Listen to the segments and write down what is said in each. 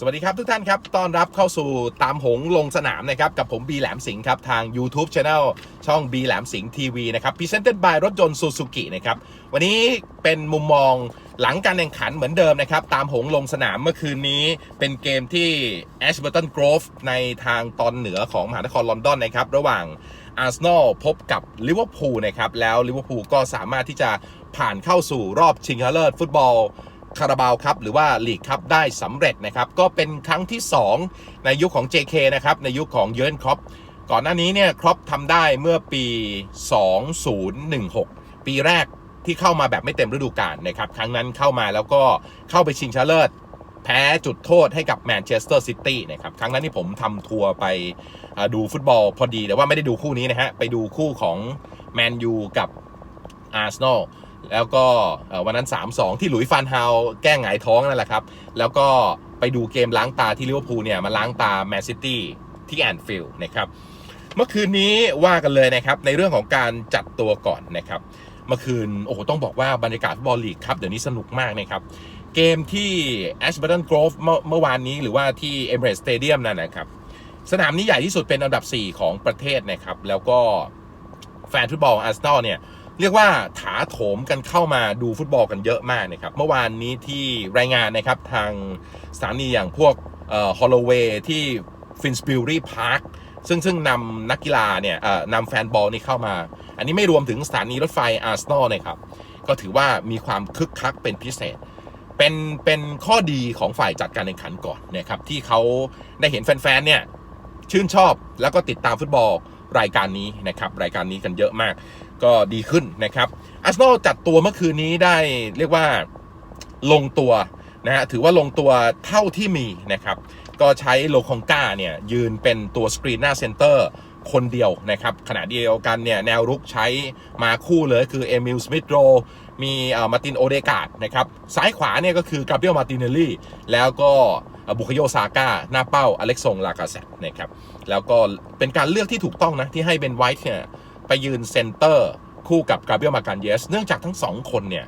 สวัสดีครับทุกท่านครับ ต้อนรับเข้าสู่ตามหงลงสนามนะครับ กับผมบีแหลมสิงห์ครับทาง YouTube Channel ช่องบีแหลมสิงห์ทีวีนะครับ Presented by รถยนต์ซูซูกินะครับ วันนี้เป็นมุมมองหลังการแข่งขันเหมือนเดิมนะครับ ตามหงลงสนามเมื่อคืนนี้ เป็นเกมที่ Ashburton Grove ในทางตอนเหนือของมหานครลอนดอนนะครับ ระหว่างอาร์เซนอลพบกับลิเวอร์พูลนะครับ แล้วลิเวอร์พูลก็สามารถที่จะผ่านเข้าสู่รอบชิงชนะเลิศฟุตบอล คาราบาวครับหรือว่าลีกครับได้สำเร็จนะครับ ก็เป็นครั้งที่ 2 ในยุคของ JK นะครับ ในยุคของเยอร์นครอปก่อนหน้านี้เนี่ยครอปทำได้เมื่อปี 2016 ปีแรกที่เข้ามาแบบไม่เต็มฤดูกาลนะครับ ครั้งนั้นเข้ามาแล้วก็เข้าไปชิงชนะเลิศแพ้จุดโทษให้กับแมนเชสเตอร์ซิตี้นะครับ ครั้งนั้นที่ผมทำทัวร์ไปดูฟุตบอลพอดี แต่ว่าไม่ได้ดูคู่นี้นะฮะ ไปดูคู่ของแมนยูกับอาร์เซนอล แล้วก็วันนั้น 3-2 ที่หลุยฟานฮาวแก้งหงายท้องนั่นแหละครับ แล้วก็ไปดูเกมล้างตาที่ลิเวอร์พูลเนี่ยมาล้างตาแมนซิตี้ที่แอนฟิลด์นะครับ เมื่อคืนนี้ว่ากันเลยนะครับ ในเรื่องของการจัดตัวก่อนนะครับ เมื่อคืนโอ้โหต้องบอกว่าบรรยากาศฟุตบอลลีกครับ เดี๋ยวนี้สนุกมากนะครับ เกมที่ Ashburton Grove เมื่อเมื่อวานนี้หรือว่าที่ Emirates Stadium นั่นนะครับ สนามนี้ใหญ่ที่สุดเป็นอันดับ 4 ของประเทศนะครับ แล้วก็แฟนฟุตบอลอาร์เซนอลเนี่ย เรียกว่าถาโถมกันเข้ามาดูฟุตบอลกันเยอะมากนะครับ เมื่อวานนี้ที่รายงานนะครับทางสถานีอย่างพวกฮอลโลเวย์ที่ฟินสปิลรี่พาร์คซึ่งซึ่งนำนักกีฬาเนี่ยนำแฟนบอลนี่เข้ามา อันนี้ไม่รวมถึงสถานีรถไฟอาร์เซนอลนะครับ ก็ถือว่ามีความคึกคักเป็นพิเศษ เป็นเป็นข้อดีของฝ่ายจัดการแข่งขันก่อนนะครับที่เขาได้เห็นแฟนๆเนี่ยชื่นชอบแล้วก็ติดตามฟุตบอลรายการนี้นะครับรายการนี้กันเยอะมาก ก็ดีขึ้นนะครับอาร์เซนอลจัดตัวเมื่อคืนนี้ได้เรียกว่าลงตัวนะฮะถือว่าลงตัวเท่าที่มีนะครับ ก็ใช้โลคองกาเนี่ยยืนเป็นตัวสกรีนหน้าเซนเตอร์คนเดียวนะครับขณะเดียวกันเนี่ยแนวรุกใช้มาคู่เลยคือเอมิลสมิธโรมีมาตินโอเดกาดนะครับซ้ายขวาเนี่ยก็คือกาเบรียลมาตินเนลลี่ แล้วก็บุคโยซาก้า หน้าเป้าอเล็กซงลากาเซตนะครับแล้วก็เป็นการเลือกที่ถูกต้องนะ ที่ให้เบนไวท์เนี่ย ไปยืนเซนเตอร์ คู่กับกาเบรียลมาการเยส เนื่องจากทั้งสองคนเนี่ย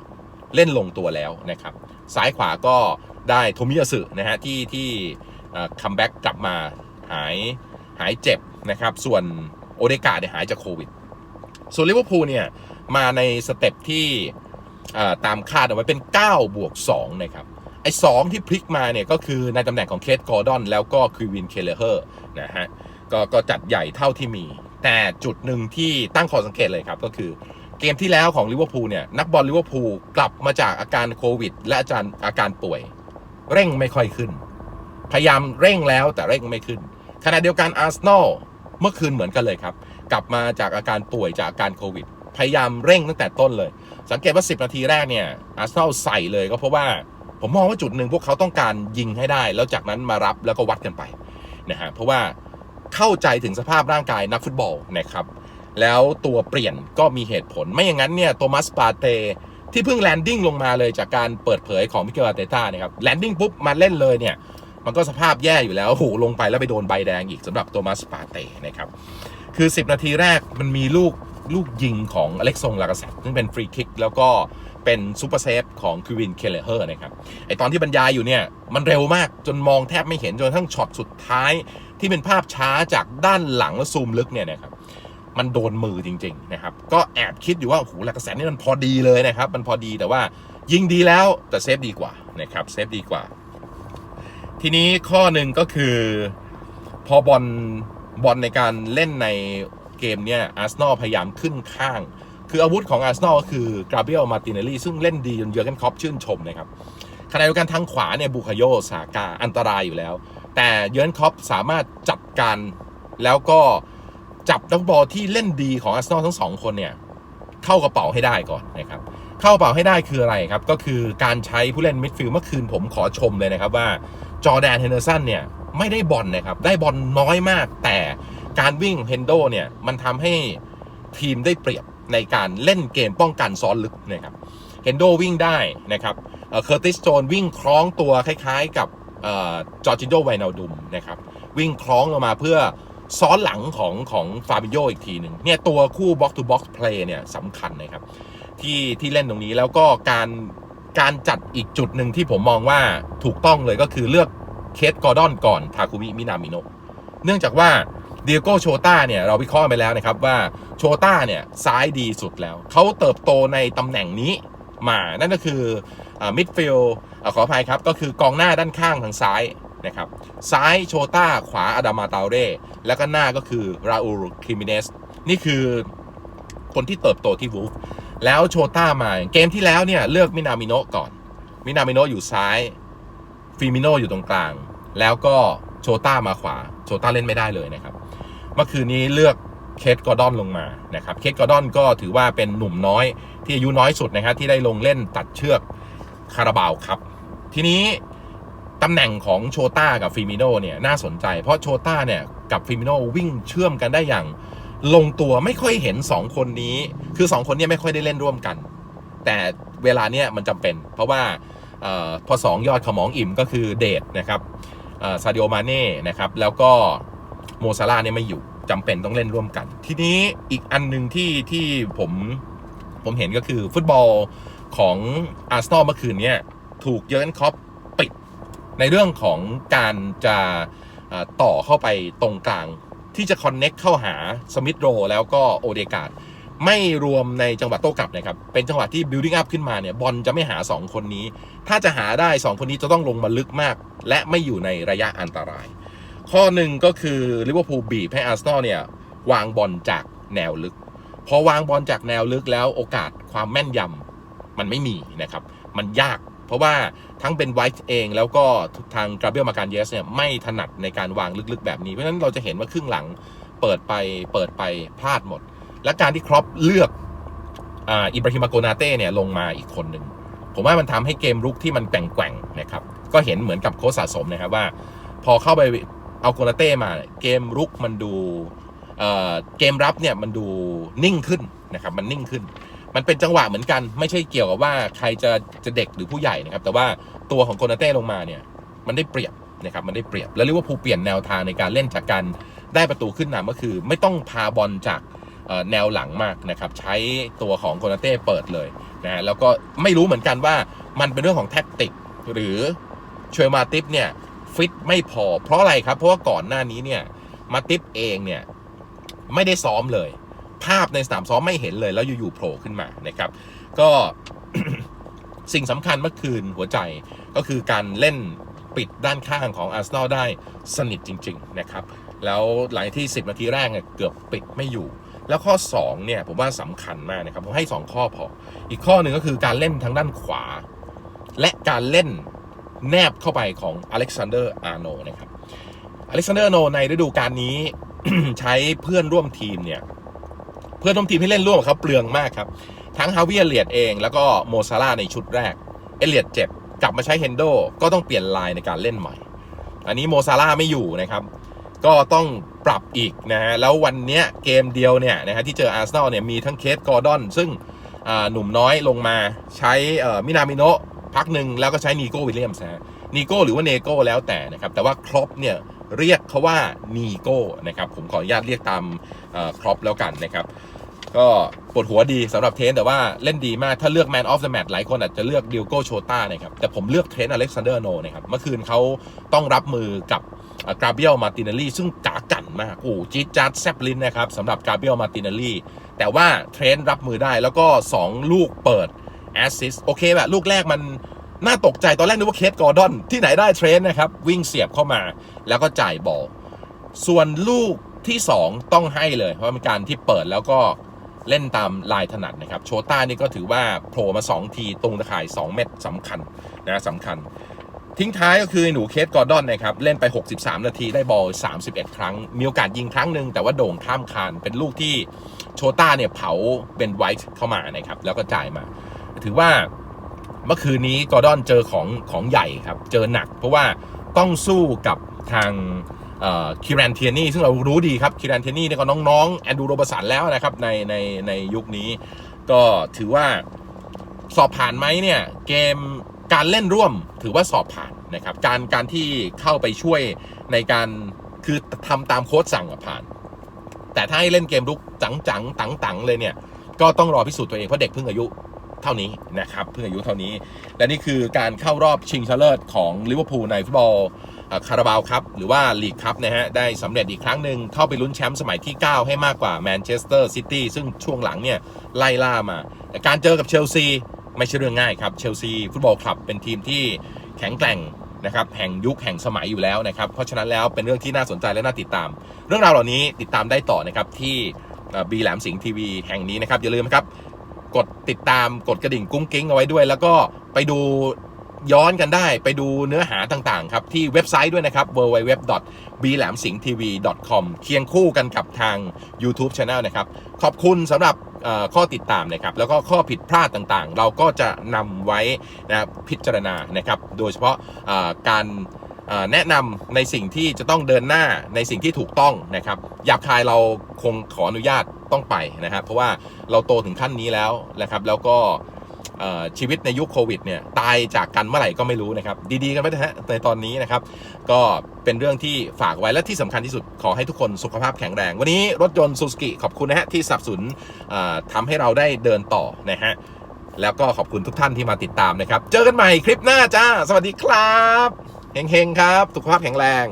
เล่นลงตัวแล้วนะครับซ้ายขวาก็ได้โทมิยาสึนะฮะที่ที่คัมแบ็กกลับมาหายหายเจ็บนะครับส่วนโอเดกาเนี่ยหายจากโควิด ส่วนลิเวอร์พูลเนี่ยมาในสเต็ปที่ตามคาดเอาไว้เป็น 9 บวก 2 นะครับ ไอ้2ที่พลิกมาเนี่ยก็คือในตำแหน่งของเคทกอร์ดอนแล้วก็ควินเคเลเฮอร์นะฮะก็ก็จัดใหญ่เท่าที่มี แต่จุดหนึ่งที่ตั้งข้อสังเกตเลยครับ ก็คือเกมที่แล้วของลิเวอร์พูลเนี่ยนักบอลลิเวอร์พูลกลับมาจากอาการโควิด และอาจารย์อาการป่วย เร่งไม่ค่อยขึ้น พยายามเร่งแล้วแต่เร่งไม่ขึ้นขณะเดียวกันอาร์เซนอลเมื่อคืนเหมือนกันเลยครับ กลับมาจากอาการป่วยจากอาการโควิด พยายามเร่งตั้งแต่ต้นเลย สังเกตว่า 10 นาทีแรกเนี่ยอาร์เซนอลใส่เลยก็เพราะว่าผมมองว่าจุดหนึ่งพวกเขาต้องการยิงให้ได้ แล้วจากนั้นมารับแล้วก็วัดกันไปนะฮะเพราะว่า เข้าใจถึงสภาพร่างกายนักฟุตบอลนะครับ แล้วตัวเปลี่ยนก็มีเหตุผล ไม่อย่างนั้นเนี่ยโทมัสปาเตที่เพิ่งแลนดิ้งลงมาเลยจากการเปิดเผยของมิเกลอาเตต้านะครับแลนดิ้งปุ๊บมาเล่นเลยเนี่ย มันก็สภาพแย่อยู่แล้วโอ้โหลงไปแล้วไปโดนใบแดงอีกสำหรับโทมัสปาเต้นะครับ คือ 10 นาทีแรกมันมีลูกลูกยิงของอเล็กซงลากาเซตซึ่งเป็นฟรีคิกแล้วก็เป็นซูเปอร์เซฟของควินเคเลเฮอร์นะครับไอตอนที่บรรยายอยู่เนี่ย มันเร็วมากจนมองแทบไม่เห็นจนกระทั้งช็อตสุดท้าย ที่เป็นภาพช้าจากด้านหลังแล้วซูมลึกเนี่ยนะครับมันโดนมือจริง ๆ นะครับ ก็แอบคิดอยู่ว่าโอ้โหลากาเซตนี่มันพอดีเลยนะครับ มันพอดีแต่ว่ายิงดีแล้วแต่เซฟดีกว่านะครับเซฟดีกว่า ทีนี้ข้อหนึ่งก็คือ พอบอลบอลในการเล่นในเกมเนี่ยอาร์เซนอลพยายามขึ้นข้าง คืออาวุธของอาร์เซนอลก็คือกราเบียลมาติเนลลี่ซึ่งเล่นดีจนเยอร์เกนคอปชื่นชมนะครับขณะเดียวกันทางขวาเนี่ยบุคโยซาก้าอันตรายอยู่แล้ว แต่เยอนคล็อปสามารถจัดการแล้วก็จับนักบอลที่เล่นดีของอาร์เซนอลทั้งสองคนเนี่ยเข้ากระเป๋าให้ได้ก่อนนะครับ เข้ากระเป๋าให้ได้คืออะไรครับ ก็คือการใช้ผู้เล่นมิดฟิลด์เมื่อคืนผมขอชมเลยนะครับว่าจอแดนเฮนเดอร์สันเนี่ยไม่ได้บอลนะครับ ได้บอลน้อยมาก แต่การวิ่งเฮนโดเนี่ยมันทำให้ทีมได้เปรียบในการเล่นเกมป้องกันซ้อนลึกนะครับเฮนโดวิ่งได้นะครับเคอร์ติสโจนวิ่งคล้องตัวคล้ายๆกับ จอร์จิโดไวนาดุมนะครับวิ่งคล้องลงมาเพื่อซ้อนหลังของของฟาบิโยอีกทีหนึ่งเนี่ยตัวคู่ box to box play เนี่ยสำคัญนะครับที่ที่เล่นตรงนี้แล้วก็การการจัดอีกจุดหนึ่งที่ผมมองว่าถูกต้องเลยก็คือเลือกเคสกอร์ดอนก่อนทาคุมิมินามิโนเนื่องจากว่าเดียโกโชตาเนี่ยเราวิเคราะห์ไปแล้วนะครับว่าโชตาเนี่ยซ้ายดีสุดแล้ว เขาเติบโตในตำแหน่งนี้มานั่นก็คือ มิดฟิลขออภัยครับ ก็คือกองหน้าด้านข้างทางซ้ายนะครับ ซ้ายโชต้า ขวาอดามาตาเร่ แล้วก็หน้าก็คือราอูลคริมิเนส นี่คือคนที่เติบโตที่วูฟ แล้วโชต้ามา เกมที่แล้วเนี่ย เลือกมินามิโนก่อน มินามิโนอยู่ซ้ายฟิมิโนอยู่ตรงกลาง แล้วก็โชต้ามาขวา โชต้าเล่นไม่ได้เลยนะครับ เมื่อคืนนี้เลือกเคทกอร์ดอนลงมานะครับ เคทกอร์ดอนก็ถือว่าเป็นหนุ่มน้อยที่อายุน้อยสุดนะครับที่ได้ลงเล่นตัดเชือก คาราบาวครับ ทีนี้ตำแหน่งของโชต้ากับฟิมิโนเนี่ยน่าสนใจ เพราะโชต้าเนี่ยกับฟิมิโนวิ่งเชื่อมกันได้อย่าง ลงตัวไม่ค่อยเห็น 2 คนนี้ คือ 2 คนนี้ไม่ค่อยได้เล่นร่วมกัน แต่เวลาเนี้ยมันจำเป็น เพราะว่าออพอ 2 ยอดขมองอิ่มก็คือเดทนะครับซาดิโอมาเน่นะครับแล้วก็โมซาร่าเนี่ยไม่อยู่จำเป็นต้องเล่นร่วมกัน ทีนี้อีกอันหนึ่งที่ที่ผมผมเห็นก็คือฟุตบอล ของอาร์เซนอลเมื่อคืนนี้ถูกเยอร์นคล็อปปิดในเรื่องของการจะต่อเข้าไปตรงกลาง ที่จะคอนเน็กเข้าหาสมิธโรแล้วก็โอเดกาดไม่รวมในจังหวะโต้กลับนะครับ เป็นจังหวะที่ building up ขึ้นมาเนี่ยบอลจะไม่หา 2 คนนี้ ถ้าจะหาได้ 2 คนนี้จะต้องลงมาลึกมาก และไม่อยู่ในระยะอันตราย ข้อหนึ่งก็คือลิเวอร์พูลบีบให้อาร์เซนอลเนี่ยวางบอลจากแนวลึก พอวางบอลจากแนวลึกแล้วโอกาสความแม่นยำ มันไม่มีนะครับ มันยาก เพราะว่าทั้งเป็นไวท์เอง แล้วก็ทางกราเบลมาการเยสเนี่ยไม่ถนัดในการวางลึกๆแบบนี้ เพราะฉะนั้นเราจะเห็นว่าครึ่งหลังเปิดไปเปิดไปพลาดหมด และการที่ครอปเลือกอิบราฮิมาโกนาเต้เนี่ยลงมาอีกคนหนึ่งผมว่ามันทำให้เกมรุกที่มันแกว่งๆนะครับ ก็เห็นเหมือนกับโค้ชสะสมนะครับว่า พอเข้าไปเอาโกนาเต้มา เกมรุกมันดูเเกมรับเนี่ยมันดูนิ่งขึ้นนะครับ มันนิ่งขึ้น มันเป็นจังหวะเหมือนกัน ไม่ใช่เกี่ยวกับว่าใครจะจะเด็กหรือผู้ใหญ่นะครับ แต่ว่าตัวของโกนาเต้ลงมาเนี่ย มันได้เปรียบนะครับ มันได้เปรียบ แล้วเรียกว่าผู้เปลี่ยนแนวทางในการเล่นจากการได้ประตูขึ้นนำก็คือ ไม่ต้องพาบอลจากแนวหลังมากนะครับ ใช้ตัวของโกนาเต้เปิดเลยนะแล้วก็ไม่รู้เหมือนกันว่ามันเป็นเรื่องของแท็กติก หรือเชวยมาติฟเนี่ยฟิตไม่พอเพราะอะไรครับ เพราะว่าก่อนหน้านี้เนี่ยมาติฟเองเนี่ยไม่ได้ซ้อมเลย ภาพในสนามซ้อมไม่เห็นเลยแล้วอยู่ๆโผล่ขึ้นมานะครับ ก็สิ่งสำคัญเมื่อคืนหัวใจก็คือการเล่นปิดด้านข้างของอาร์เซนอลได้สนิทจริง ๆ นะครับ แล้วหลังที่ 10 นาทีแรกเนี่ยเกือบปิดไม่อยู่ แล้วข้อ 2 เนี่ย ผมว่าสำคัญมากนะครับ ผมให้ 2 ข้อพอ อีกข้อหนึ่งก็คือการเล่นทางด้านขวา และการเล่นแนบเข้าไปของอเล็กซานเดอร์อาร์โนนะครับอเล็กซานเดอร์อาร์โนในฤดูกาลนี้ใช้เพื่อนร่วมทีมเนี่ย เพื่อนร่วมทีมให้เล่นร่วมกับเขาเปลืองมากครับ ทั้งฮาวิเอเลียดเองแล้วก็โมซาร่าในชุดแรก เอเลียดเจ็บกลับมาใช้เฮนโดก็ต้องเปลี่ยนลายในการเล่นใหม่ อันนี้โมซาร่าไม่อยู่นะครับ ก็ต้องปรับอีกนะฮะแล้ววันนี้เกมเดียวเนี่ยนะฮะที่เจออาร์เซนอลเนี่ยมีทั้งเคสกอร์ดอน ซึ่งหนุ่มน้อยลงมาใช้มินามิโนะพักหนึ่งแล้วก็ใช้นีโก้วิลเลียมส์นะ นีโก้หรือว่าเนโก้แล้วแต่นะครับแต่ว่าครอปเนี่ยเรียกเขาว่านีโก้นะครับผมขออนุญาตเรียกตามครอปแล้วกันนะครับก็ปวดหัวดีสำหรับเทนแต่ว่าเล่นดีมากถ้าเลือก Man of the Match หลายคนอาจจะเลือกดิวโก้โชต้านะครับแต่ผมเลือกเทนอเล็กซานเดอร์โนนะครับเมื่อคืนเขาต้องรับมือกับกราเบียลมาตินาลีซึ่งกากันมากโอ้จี๊ดจัดแซบลินนะครับสำหรับกราเบียลมาตินาลีแต่ว่าเทรนรับมือได้แล้วก็ 2 ลูกเปิดแอสซิสโอเคแบบลูกแรกมัน น่าตกใจตอนแรกนึกว่าเคสกอร์ดอน ที่ไหนได้เทรนนะครับ วิ่งเสียบเข้ามา แล้วก็จ่ายบอลส่วนลูกที่ 2 ต้องให้เลย เพราะเป็นการที่เปิดแล้วก็เล่นตามลายถนัดนะครับ โชต้านี่ก็ถือว่าโผล่มา 2 ทีตรงตะข่าย 2 เม็ดสำคัญนะสำคัญ ทิ้งท้ายก็คือหนูเคสกอร์ดอนนะครับ เล่นไป 63 นาทีได้บอล 31 ครั้ง มีโอกาสยิงครั้งหนึ่งแต่ว่าโด่งข้ามคานเป็นลูกที่โชต้าเนี่ยเผาเป็นไวท์เข้ามานะครับแล้วก็จ่ายมา ถือว่า เมื่อคืนนี้กอร์ดอนเจอของของใหญ่ครับ เจอหนัก เพราะว่าต้องสู้กับทางคิรันเทียนี่ซึ่งเรารู้ดีครับคิรันเทียนี่เนี่ยก็น้องๆแอนดูโรบสันแล้วนะครับในในในยุคนี้ ก็ถือว่าสอบผ่านไหมเนี่ยเกมการเล่นร่วมถือว่าสอบผ่านนะครับการการที่เข้าไปช่วยในการคือทำตามโค้ชสั่งผ่าน แต่ถ้าให้เล่นเกมรุกจังจังตังตังเลยเนี่ยก็ต้องรอพิสูจน์ตัวเองเพราะเด็กเพิ่งอายุ เท่านี้นะครับเพิ่งอายุเท่านี้ และนี่คือการเข้ารอบชิงชนะเลิศของลิเวอร์พูลในฟุตบอลคาราบาวครับหรือว่าลีกคัพนะฮะได้สำเร็จอีกครั้งหนึ่งเข้าไปลุ้นแชมป์สมัยที่ 9 ให้มากกว่าแมนเชสเตอร์ซิตี้ซึ่งช่วงหลังเนี่ยไล่ล่ามา แต่การเจอกับเชลซีไม่ใช่เรื่องง่ายครับเชลซีฟุตบอลคลับเป็นทีมที่แข็งแกร่งนะครับแห่งยุคแห่งสมัยอยู่แล้วนะครับ เพราะฉะนั้นแล้วเป็นเรื่องที่น่าสนใจและน่าติดตาม เรื่องราวเหล่านี้ติดตามได้ต่อนะครับที่บีแหลมสิงห์ทีวีแห่งนี้นะครับอย่าลืมครับ กดติดตามกดกระดิ่งกุ้งกิ้งเอาไว้ด้วย แล้วก็ไปดูย้อนกันได้ไปดูเนื้อหาต่างๆ ครับ ที่เว็บไซต์ด้วยนะครับ www b l a m s i n g t v com เคียงคู่กันกับทาง YouTube Channel นะครับ ขอบคุณสำหรับข้อติดตามนะครับ แล้วก็ข้อผิดพลาดต่างๆ เราก็จะนำไว้นะพิจารณานะครับ โดยเฉพาะการ แนะนำในสิ่งที่จะต้องเดินหน้าในสิ่งที่ถูกต้องนะครับหยาบคายเราคงขออนุญาตต้องไปนะครับเพราะว่าเราโตถึงขั้นนี้แล้วนะครับแล้วก็ชีวิตในยุคโควิดเนี่ยตายจากกันเมื่อไหร่ก็ไม่รู้นะครับ ดีๆกันไปนะฮะในตอนนี้นะครับ ก็เป็นเรื่องที่ฝากไว้และที่สำคัญที่สุดขอให้ทุกคนสุขภาพแข็งแรง วันนี้รถยนต์ซูซูกิขอบคุณนะฮะที่สนับสนุนเอ่อทำให้เราได้เดินต่อนะฮะแล้วก็ขอบคุณทุกท่านที่มาติดตามนะครับ เจอกันใหม่คลิปหน้าจ้า สวัสดีครับ เฮงๆครับสุขภาพแข็งแรง